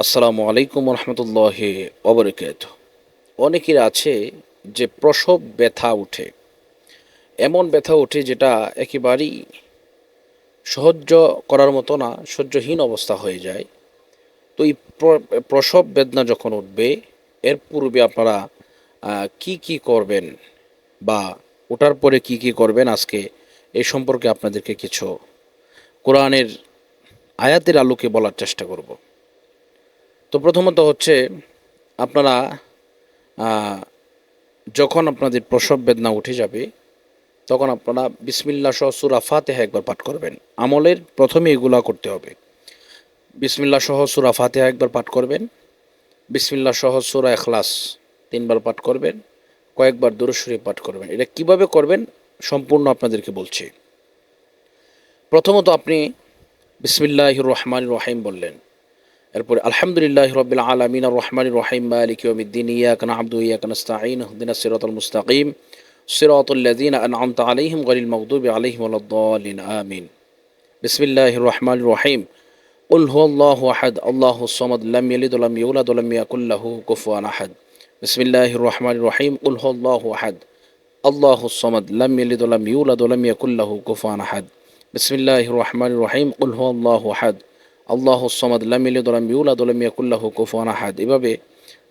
আসসালামু আলাইকুম রহমতুল্লাহ অবরকাত অনেকের আছে যে প্রসব ব্যথা উঠে। এমন ব্যথা ওঠে যেটা একেবারেই সহ্য করার মতো না, সহ্যহীন অবস্থা হয়ে যায়। তো এই প্রসব বেদনা যখন উঠবে, এর পূর্বে আপনারা কি কি করবেন বা ওঠার পরে কি কি করবেন আজকে এই সম্পর্কে আপনাদেরকে কিছু কোরআনের আয়াতের আলোকে বলার চেষ্টা করব। তো প্রথমত হচ্ছে আপনারা যখন আপনাদের প্রসব বেদনা উঠে যাবে, তখন আপনারা বিসমিল্লা সহ সুরা ফাতেহা একবার পাঠ করবেন। আমলের প্রথমে এগুলা করতে হবে। বিসমিল্লা সহ সুরা ফাতেহা একবার পাঠ করবেন। বিসমিল্লা সহ সুরা এখলাস তিনবার পাঠ করবেন। কয়েকবার দুরুশরী পাঠ করবেন। এটা কীভাবে করবেন সম্পূর্ণ আপনাদেরকে বলছি। প্রথমত আপনি বিসমিল্লাহ রহমান রহিম বললেন। এরপরে আলহামদুলিল্লাহ রবিল আলমিন রহমান রহিম মালিক ইয়মিদ্দিন ইয়াক নাবদু ইয়াক নাস্তাঈন হুদিনা সিরাতুল মুস্তাকিম সিরাতুল্লাযীন আন'আমতা আলাইহিম গায়রিল মাগদুবি আলাইহিম ওয়ালাদ-দাল্লিন আমিন বিসমিল্লাহির রহমানির রহিম قل هو الله أحد الله الصمد لم يلد ولم يولد ولم يكن له كفوا أحد بسم الله الرحمن الرحيم قل هو الله أحد الله الصمد لم يلد ولم يولد ولم يكن له كفوا أحد بسم الله الرحمن الرحيم قل هو الله أحد আল্লাহ সমাদ লামিল দলাম ইউলাদ দলাম ইয়াকুল্লাহ কুফুয়ান আহাদ এভাবে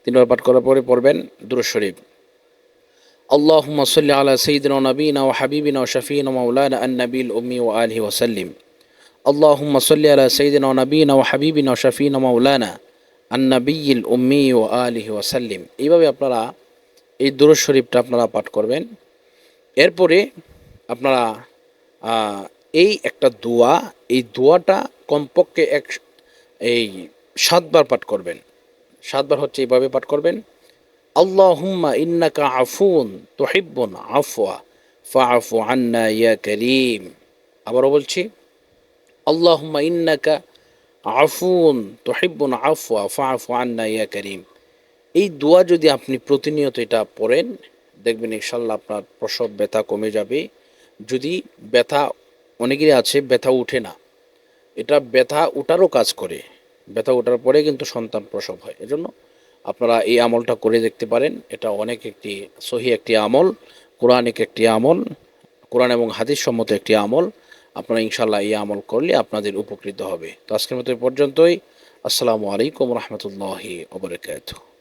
তিনবার পাঠ করার পরে পড়বেন দুরুদ শরীফ اللهم صل على سيدنا ونبينا وحبيبنا وشفينا ومولانا النبي الأمي وآله وسلم اللهم صل على سيدنا ونبينا وحبيبنا وشفينا ومولانا النبي الأمي وآله وسلم এইভাবে আপনারা এই দুরুদ শরীফটা আপনারা পাঠ করবেন এরপরে আপনারা আহ, এই একটা দোয়া, এই দোয়াটা কমপক্ষে এক, এই সাতবার পাঠ করবেন। সাতবার হচ্ছে এইভাবে পাঠ করবেন, আল্লাহুম্মা ইন্নাকা আফুন তুহিব্বুন আফওয়া, ফাআফু আন্না ইয়া করিম। আবারও বলছি, আল্লাহুম্মা ইন্নাকা আফুন তুহিব্বুন আফওয়া, ফাআফু আন্না ইয়া করিম। এই দোয়া যদি আপনি প্রতিনিয়ত এটা পড়েন, দেখবেন ইনশাল্লাহ আপনার প্রসব ব্যথা কমে যাবে। যদি ব্যথা অনেকেরই আছে, ব্যথা উঠে না। এটা ব্যথা ওঠারও কাজ করে। ব্যথা ওঠার পরে কিন্তু সন্তান প্রসব হয়। এজন্য আপনারা এই আমলটা করে দেখতে পারেন। এটা অনেক একটি সহি একটি আমল, কোরআনিক একটি আমল, কোরআন এবং হাদিস সম্মত একটি আমল। আপনারা ইনশাল্লাহ এই আমল করলে আপনাদের উপকৃত হবে। তো আজকের মতো পর্যন্তই। আসসালামু আলাইকুম রহমতুল্লাহি ওবরাকাতুহ